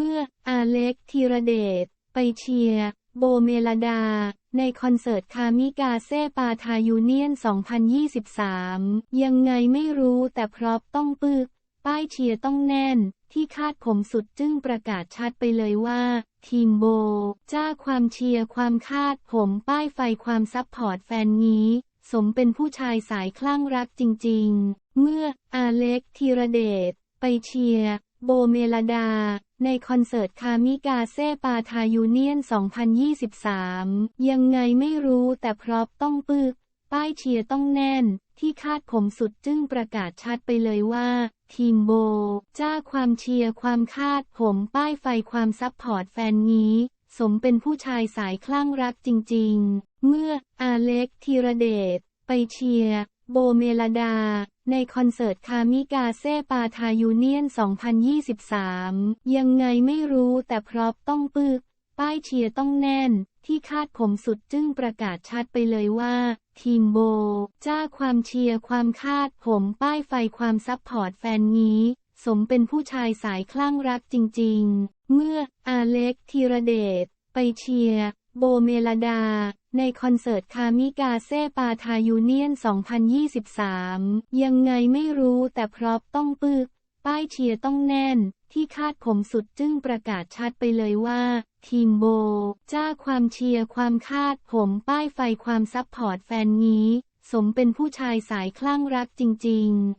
เมื่ออาเล็กธีรเดชไปเชียร์โบเมลดา ในคอนเสิร์ตคามิกาเซปาทายูเนียน 2023 ยังไงไม่รู้แต่พร็อพต้องปึก ป้ายเชียร์ต้องแน่น ที่คาดผมสุดจึงประกาศชัดไปเลยว่า ทีมโบ จ้าความเชียร์ความคาดผมป้ายไฟความซับพอร์ตแฟนนี้ สมเป็นผู้ชายสายคลั่งรักจริง ๆ เมื่ออาเล็กธีรเดช ไปเชียร์ โบเมลดา ในคอนเสิร์ตคามิกาเซ่ปาทายูเนียน 2023 ยังไงไม่รู้แต่พร็อพต้องปึก ป้ายเชียร์ต้องแน่น ที่คาดผมสุดจึงประกาศชัดไปเลยว่า ทีมโบ จ้าความเชียร์ความคาดผมป้ายไฟความซับพอร์ตแฟนนี้ สมเป็นผู้ชายสายคลั่งรักจริง ๆ เมื่ออาเล็กธีรเดชไปเชียร์ โบเมลดา ในคอนเสิร์ตคามิกาเซ่ปาทายูเนียน 2023 ยังไงไม่รู้แต่พร็อพต้องปึก ป้ายเชียร์ต้องแน่น ที่คาดผมสุดจึงประกาศชัดไปเลยว่า ทีมโบ จ้าความเชียร์ความคาดผมป้ายไฟความซับพอร์ตแฟนนี้สมเป็นผู้ชายสายคลั่งรักจริง ๆ เมื่ออาเล็กธีรเดช ไปเชียร์ โบเมลดา ในคอนเสิร์ตคามิกาเซปาทายูเนียน 2023 ยังไงไม่รู้แต่พร็อพต้องปึก ป้ายเชียร์ต้องแน่น ที่คาดผมสุดจึงประกาศชัดไปเลยว่า ทีมโบ จ้าความเชียร์ความคาดผมป้ายไฟความซับพอร์ตแฟนนี้ สมเป็นผู้ชายสายคลั่งรักจริง ๆ